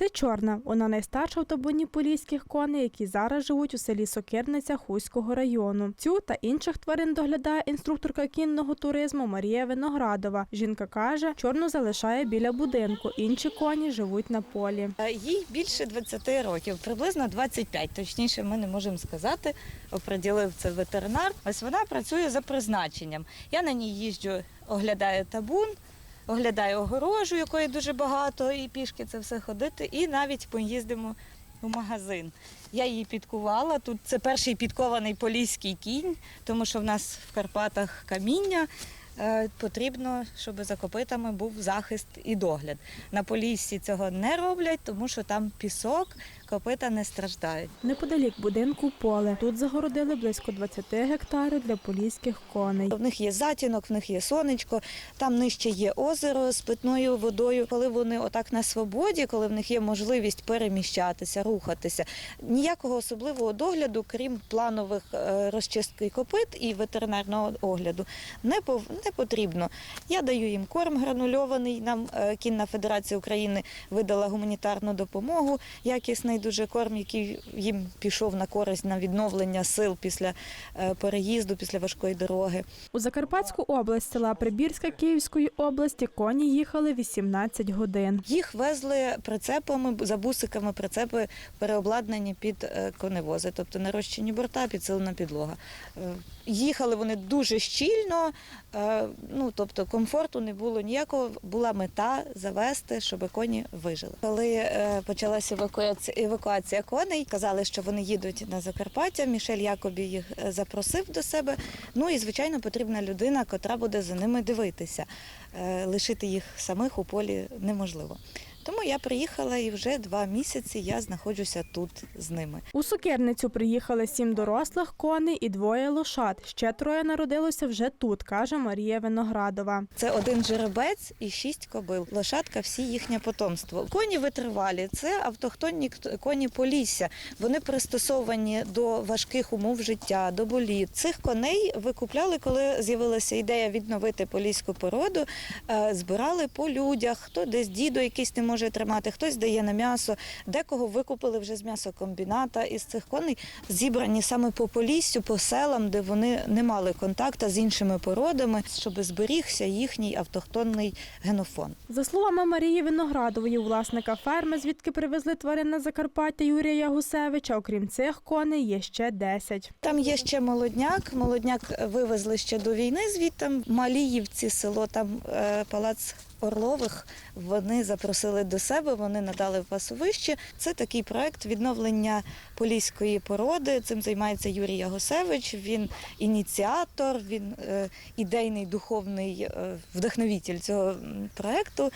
Це чорна. Вона найстарша в табуні поліських коней, які зараз живуть у селі Сокирниця Хуського району. Цю та інших тварин доглядає інструкторка кінного туризму Марія Виноградова. Жінка каже, чорну залишає біля будинку. Інші коні живуть на полі. Е, Їй більше 20 років, приблизно 25, точніше ми не можемо сказати, оприділив це ветеринар. Ось вона працює за призначенням. Я на ній їжджу, оглядаю табун, оглядаю огорожу, якої дуже багато, і пішки це все ходити, і навіть поїздимо в магазин. Я її підкувала. Тут це перший підкований поліський кінь, тому що в нас в Карпатах каміння. Е, Потрібно, щоб за копитами був захист і догляд. На поліссі цього не роблять, тому що там пісок, копита не страждають. Неподалік будинку поле. Тут загородили близько 20 гектарів для поліських коней. В них є затінок, в них є сонечко, там нижче є озеро з питною водою. Коли вони отак на свободі, коли в них є можливість переміщатися, рухатися, ніякого особливого догляду, крім планових е, розчистки копит і ветеринарного огляду, не не потрібно. Я даю їм корм гранульований. Нам е, Кінна Федерація України видала гуманітарну допомогу, якісний дуже корм, який їм пішов на користь на відновлення сил після е, переїзду, після важкої дороги. У Закарпатську область села Прибірська Київської області коні їхали 18 годин. Їх везли прицепами за бусиками, прицепи переобладнані під е, коневози, тобто нарощені борта, підсилена підлога. Їхали вони дуже щільно, ну тобто комфорту не було ніякого. Була мета завести, щоб коні вижили. Коли е, почалася евакуація, коней, казали, що вони їдуть на Закарпаття. Мішель Якобі їх е, запросив до себе. Ну і звичайно потрібна людина, котра буде за ними дивитися. Е, Лишити їх самих у полі неможливо. Тому я приїхала і вже два місяці я знаходжуся тут з ними. У Сокирницю приїхали сім дорослих коней і двоє лошад. Ще троє народилося вже тут, каже Марія Виноградова. Це один жеребець і шість кобил. Лошадка всі їхнє потомство. Коні витривалі, це автохтонні коні полісся. Вони пристосовані до важких умов життя, до боліт. Цих коней викупляли, коли з'явилася ідея відновити поліську породу. е, Збирали по людях, хто десь дідо якийсь не може тримати, хтось дає на м'ясо. Декого викупили вже з м'ясокомбіната із цих коней, зібрані саме по поліссю, по селам, де вони не мали контакту з іншими породами, щоб зберігся їхній автохтонний генофон. За словами Марії Виноградової, власника ферми, звідки привезли тварин на Закарпаття Юрія Гусевича, окрім цих коней, є ще 10. Там є ще молодняк. Молодняк вивезли ще до війни звідти. Маліївці, село там е, палац. Орлових вони запросили до себе, вони надали пасовище. Це такий проект відновлення поліської породи. Цим займається Юрій Ягосевич. Він ініціатор, він е, ідейний духовний е, вдохновитель цього проекту.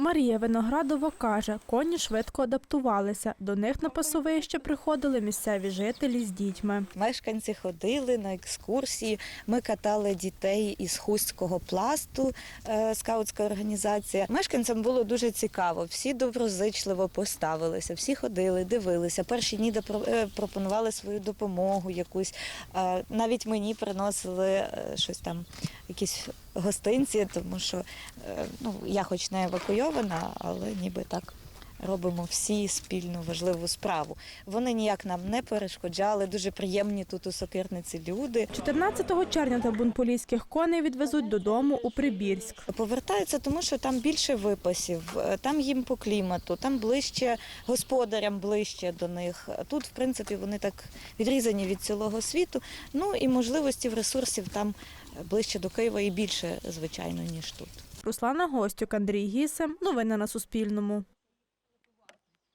Марія Виноградова каже, коні швидко адаптувалися. До них на пасовище приходили місцеві жителі з дітьми. Мешканці ходили на екскурсії. Ми катали дітей із хустського пласту, е, скаутська організація. Мешканцям було дуже цікаво. Всі доброзичливо поставилися, всі ходили, дивилися. Перші дні е, пропонували свою допомогу якусь. Е, Навіть мені приносили е, щось там, якісь гостинці, тому що ну, я хоч не евакуйована, але ніби так. Робимо всі спільну важливу справу. Вони ніяк нам не перешкоджали. Дуже приємні тут у сокирниці люди. 14 червня табун поліських коней відвезуть додому у Прибірськ. Повертаються, тому що там більше випасів, е, там їм по клімату, там ближче господарям ближче до них. Тут, в принципі, вони так відрізані від цілого світу. Ну і можливостів ресурсів там ближче до Києва і більше, звичайно, ніж тут. Руслана Гостюк, Андрій Гісем. Новини на Суспільному.